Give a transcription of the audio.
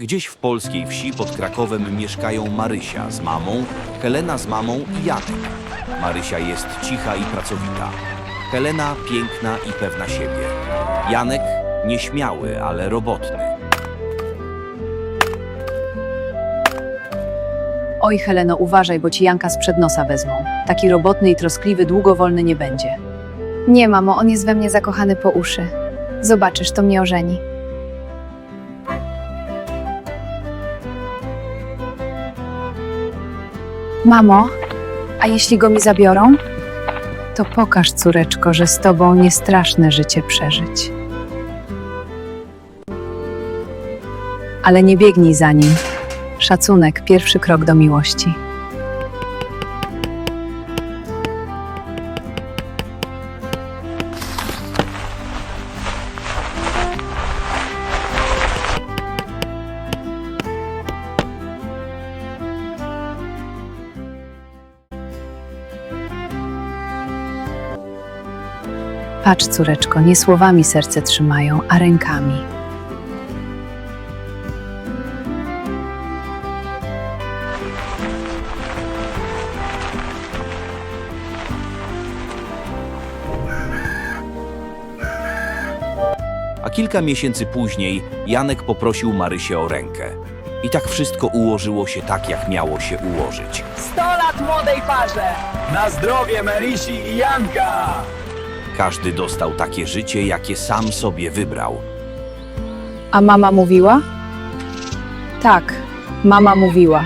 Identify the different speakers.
Speaker 1: Gdzieś w polskiej wsi pod Krakowem mieszkają Marysia z mamą, Helena z mamą i Janek. Marysia jest cicha i pracowita. Helena piękna i pewna siebie. Janek nieśmiały, ale robotny.
Speaker 2: Oj, Heleno, uważaj, bo ci Janka sprzed nosa wezmą. Taki robotny i troskliwy długo wolny nie będzie.
Speaker 3: Nie, mamo, on jest we mnie zakochany po uszy. Zobaczysz, to mnie ożeni. Mamo, a jeśli go mi zabiorą? To pokaż, córeczko, że z tobą nie straszne życie przeżyć. Ale nie biegnij za nim. Szacunek, pierwszy krok do miłości. Patrz, córeczko, nie słowami serce trzymają, a rękami.
Speaker 1: A kilka miesięcy później Janek poprosił Marysię o rękę. I tak wszystko ułożyło się tak, jak miało się ułożyć.
Speaker 4: 100 lat młodej parze! Na zdrowie Merisi i Janka!
Speaker 1: Każdy dostał takie życie, jakie sam sobie wybrał.
Speaker 2: A mama mówiła? Tak, mama mówiła.